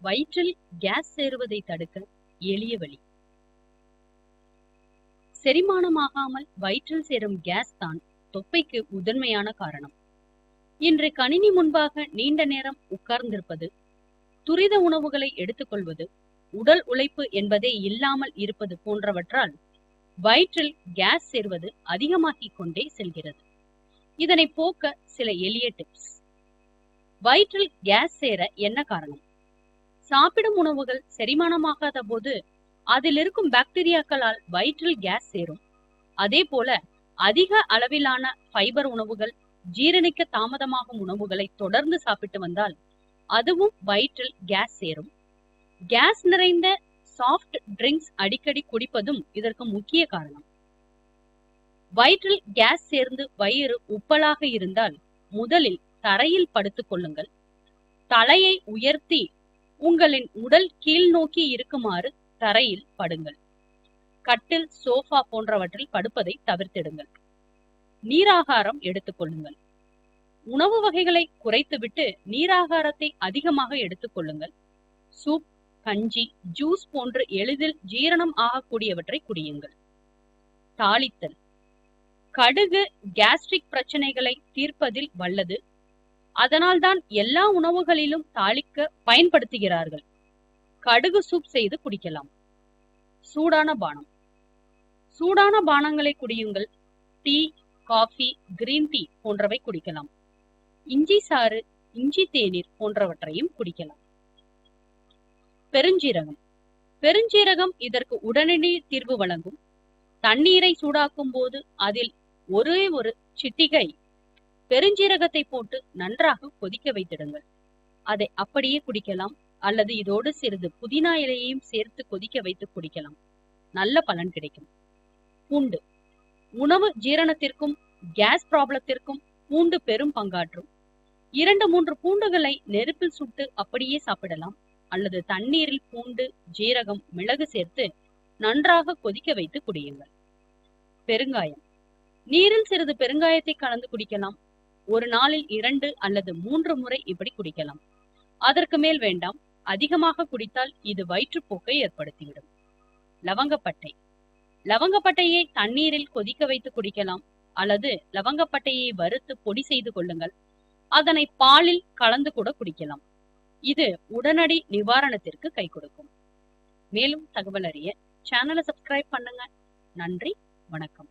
வயிற்றில் கேஸ் சேருவதை தடுக்க எளிய வழி. செரிமானமாகாமல் வயிற்றில் சேரும் கேஸ் தான் தொப்பைக்கு முதன்மையான காரணம். இன்று கணினி முன்பாக நீண்ட நேரம் உட்கார்ந்திருப்பது துரித உணவுகளை எடுத்துக்கொள்வது உடல் உழைப்பு என்பதே இல்லாமல் இருப்பது போன்றவற்றால் வயிற்றில் கேஸ் சேர்வது அதிகமாகிக் கொண்டே செல்கிறது. இதனை போக்க சில எளிய டிப்ஸ். வயிற்றில் கேஸ் சேர என்ன காரணம்? சாப்பிடும் உணவுகள் செரிமானமாகாத போது அதில் இருக்கும் பாக்டீரியாக்களால் வயிற்றில் கேஸ் சேரும். அதே போல அதிக அளவிலான ஃபைபர் உணவுகள் ஜீரணிக்க தாமதமாகும் உணவுகளை தொடர்ந்து சாப்பிட்டு வந்தால் அதுவும் வயிற்றில் கேஸ் சேரும். கேஸ் நிறைந்த சாஃப்ட் ட்ரிங்க்ஸ் அடிக்கடி குடிப்பதும் இதற்கு முக்கிய காரணம். வயிற்றில் கேஸ் சேர்ந்து வயிறு உப்பலாக இருந்தால் முதலில் தரையில் படுத்துக் கொள்ளுங்கள். தலையை உயர்த்தி உங்களின் உடல் கீழ் நோக்கி இருக்குமாறு தரையில் படுங்கள். கட்டில் சோஃபா போன்றவற்றில் படுப்பதை தவிர்த்திடுங்கள். நீராகாரம் எடுத்துக்கொள்ளுங்கள் உணவு வகைகளை குறைத்துவிட்டு நீராகாரத்தை அதிகமாக எடுத்துக்கொள்ளுங்கள் சூப் கஞ்சி ஜூஸ் போன்று எளிதில் ஜீரணம் ஆகக்கூடியவற்றை குடியுங்கள். தாளித்தல். கடுகு கேஸ்ட்ரிக் பிரச்சனைகளை தீர்ப்பதில் வல்லது. அதனால்தான் எல்லா உணவுகளிலும் தாளிக்க பயன்படுத்துகிறார்கள். கடுகு சூப் செய்து குடிக்கலாம். சூடான பானம். சூடான பானங்களை குடியுங்கள். டீ காஃபி கிரீன் டீ போன்றவை குடிக்கலாம். இஞ்சி சாறு இஞ்சி தேநீர் போன்றவற்றையும் குடிக்கலாம். பெருஞ்சீரகம். பெருஞ்சீரகம் இதற்கு உடனடி தீர்வு வழங்கும். தண்ணீரை சூடாக்கும் போது அதில் ஒரே ஒரு சிட்டிகை பெருஞ்சீரகத்தை போட்டு நன்றாக கொதிக்க வைத்திடுங்கள். அதை அப்படியே குடிக்கலாம் அல்லது இதோடு சிறிது புதினா இலையையும் சேர்த்து கொதிக்க வைத்து குடிக்கலாம். நல்ல பலன் கிடைக்கும். பூண்டு. உணவு ஜீரணத்திற்கும் கேஸ் ப்ராப்ளத்திற்கும் பூண்டு பெரும் பங்காற்றும். இரண்டு மூன்று பூண்டுகளை நெருப்பில் சுட்டு அப்படியே சாப்பிடலாம் அல்லது தண்ணீரில் பூண்டு ஜீரகம் மிளகு சேர்த்து நன்றாக கொதிக்க வைத்து குடியுங்கள். பெருங்காயம். நீரில் சிறிது பெருங்காயத்தை கலந்து குடிக்கலாம் ஒரு நாளில் இரண்டு அல்லது மூன்று முறை இப்படி குடிக்கலாம். அதற்கு மேல் வேண்டாம். அதிகமாக குடித்தால் இது வயிற்றுப்போக்கை ஏற்படுத்திவிடும். லவங்கப்பட்டை. லவங்கப்பட்டையை தண்ணீரில் கொதிக்க வைத்து குடிக்கலாம் அல்லது லவங்கப்பட்டையை வறுத்து பொடி செய்து கொள்ளுங்கள். அதனை பாலில் கலந்து கூட குடிக்கலாம். இது உடனடி நிவாரணத்திற்கு கை கொடுக்கும். மேலும் தகவல் அறிய சேனலை சப்ஸ்கிரைப் பண்ணுங்க. நன்றி. வணக்கம்.